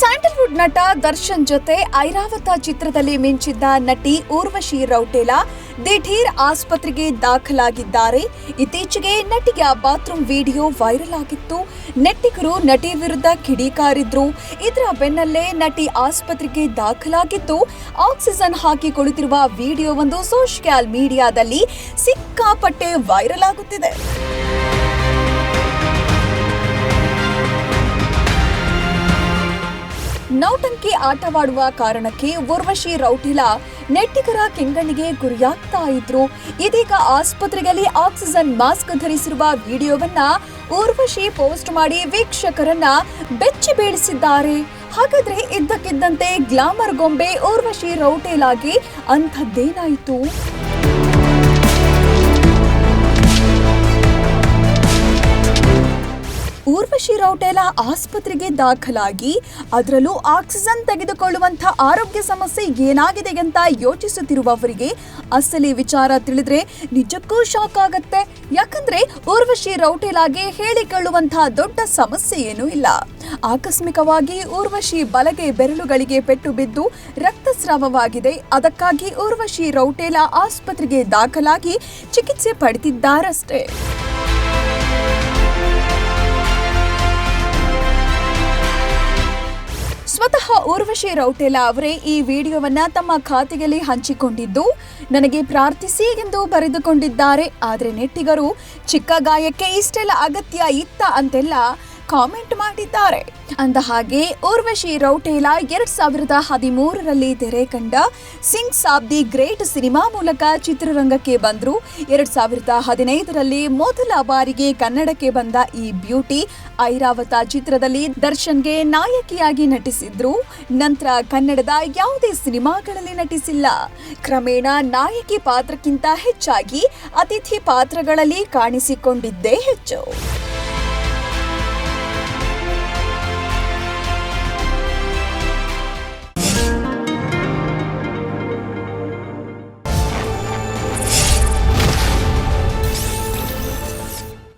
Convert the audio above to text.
Bollywood ನಟ ದರ್ಶನ್ ಜೊತೆ ಐರಾವತ ಚಿತ್ರದಲ್ಲಿ ಮಿಂಚಿದ್ದ ನಟಿ ಊರ್ವಶಿ ರೌಟೇಲಾ ದಿಢೀರ್ ಆಸ್ಪತ್ರೆಗೆ ದಾಖಲಾಗಿದ್ದಾರೆ. ಇತ್ತೀಚೆಗೆ ನಟಿಯ ಬಾತ್ರೂಮ್ ವಿಡಿಯೋ ವೈರಲ್ ಆಗಿತ್ತು. ನೆಟ್ಟಿಗರು ನಟಿ ವಿರುದ್ಧ ಕಿಡಿಕಾರಿದ್ರು. ಇದರ ಬೆನ್ನಲ್ಲೇ ನಟಿ ಆಸ್ಪತ್ರೆಗೆ ದಾಖಲಾಗಿದ್ದು, ಆಕ್ಸಿಜನ್ ಹಾಕಿ ಕುಳಿತಿರುವ ವಿಡಿಯೋವೊಂದು ಸೋಷಿಯಲ್ ಮೀಡಿಯಾದಲ್ಲಿ ಸಿಕ್ಕಾಪಟ್ಟೆ ವೈರಲ್ ಆಗುತ್ತಿದೆ. ನೌಟಂಕಿ ಆಟವಾಡುವ ಕಾರಣಕ್ಕೆ ಉರ್ವಶಿ ರೌಟಿಲಾ ನೆಟ್ಟಿಗರ ಕೆಂಗಣ್ಣಿಗೆ ಗುರಿಯಾಗ್ತಾ ಇದ್ರು. ಇದೀಗ ಆಸ್ಪತ್ರೆಯಲ್ಲಿ ಆಕ್ಸಿಜನ್ ಮಾಸ್ಕ್ ಧರಿಸಿರುವ ವಿಡಿಯೋವನ್ನ ಊರ್ವಶಿ ಪೋಸ್ಟ್ ಮಾಡಿ ವೀಕ್ಷಕರನ್ನ ಬೆಚ್ಚಿ ಬೀಳಿಸಿದ್ದಾರೆ. ಹಾಗಾದ್ರೆ ಇದ್ದಕ್ಕಿದ್ದಂತೆ ಗ್ಲಾಮರ್ ಗೊಂಬೆ ಊರ್ವಶಿ ರೌಟೇಲಾಗಿ ಅಂಥದ್ದೇನಾಯಿತು? ಊರ್ವಶಿ ರೌಟೇಲ ಆಸ್ಪತ್ರೆಗೆ ದಾಖಲಾಗಿ, ಅದರಲ್ಲೂ ಆಕ್ಸಿಜನ್ ತೆಗೆದುಕೊಳ್ಳುವಂಥ ಆರೋಗ್ಯ ಸಮಸ್ಯೆ ಏನಾಗಿದೆ ಅಂತ ಯೋಚಿಸುತ್ತಿರುವವರಿಗೆ ಅಸಲಿ ವಿಚಾರ ತಿಳಿದ್ರೆ ನಿಜಕ್ಕೂ ಶಾಕ್ ಆಗತ್ತೆ. ಯಾಕಂದ್ರೆ ಊರ್ವಶಿ ರೌಟೇಲಾಗೆ ಹೇಳಿಕೊಳ್ಳುವಂತಹ ದೊಡ್ಡ ಸಮಸ್ಯೆ ಏನೂ ಇಲ್ಲ. ಆಕಸ್ಮಿಕವಾಗಿ ಊರ್ವಶಿ ಬಲಗೆ ಬೆರಳುಗಳಿಗೆ ಪೆಟ್ಟು ಬಿದ್ದು ರಕ್ತಸ್ರಾವವಾಗಿದೆ. ಅದಕ್ಕಾಗಿ ಊರ್ವಶಿ ರೌಟೇಲಾ ಆಸ್ಪತ್ರೆಗೆ ದಾಖಲಾಗಿ ಚಿಕಿತ್ಸೆ ಪಡೆದಿದ್ದಾರಷ್ಟೇ. ಸ್ವತಃ ಊರ್ವಶಿ ರೌಟೆಲಾ ಅವರೇ ಈ ವಿಡಿಯೋವನ್ನ ತಮ್ಮ ಖಾತೆಯಲ್ಲಿ ಹಂಚಿಕೊಂಡಿದ್ದು, ನನಗೆ ಪ್ರಾರ್ಥಿಸಿ ಎಂದು ಬರೆದುಕೊಂಡಿದ್ದಾರೆ. ಆದರೆ ನೆಟ್ಟಿಗರು ಚಿಕ್ಕ ಗಾಯಕ್ಕೆ ಇಷ್ಟೆಲ್ಲ ಅಗತ್ಯ ಇತ್ತ ಅಂತೆಲ್ಲ ಕಾಮೆಂಟ್ ಮಾಡಿದ್ದಾರೆ. ಅಂದ ಹಾಗೆ ಊರ್ವಶಿ ರೌಟೇಲಾ ಎರಡ್ ಸಾವಿರದ ಹದಿಮೂರರಲ್ಲಿ ತೆರೆ ಕಂಡ Singh Saab the great cinema ಮೂಲಕ ಚಿತ್ರರಂಗಕ್ಕೆ ಬಂದರು. ಎರಡ್ ಸಾವಿರದ ಹದಿನೈದರಲ್ಲಿ ಮೊದಲ ಬಾರಿಗೆ ಕನ್ನಡಕ್ಕೆ ಬಂದ ಈ ಬ್ಯೂಟಿ ಐರಾವತ ಚಿತ್ರದಲ್ಲಿ ದರ್ಶನ್ಗೆ ನಾಯಕಿಯಾಗಿ ನಟಿಸಿದ್ರು. ನಂತರ ಕನ್ನಡದ ಯಾವುದೇ ಸಿನಿಮಾಗಳಲ್ಲಿ ನಟಿಸಿಲ್ಲ. ಕ್ರಮೇಣ ನಾಯಕಿ ಪಾತ್ರಕ್ಕಿಂತ ಹೆಚ್ಚಾಗಿ ಅತಿಥಿ ಪಾತ್ರಗಳಲ್ಲಿ ಕಾಣಿಸಿಕೊಂಡಿದ್ದೇ ಹೆಚ್ಚು.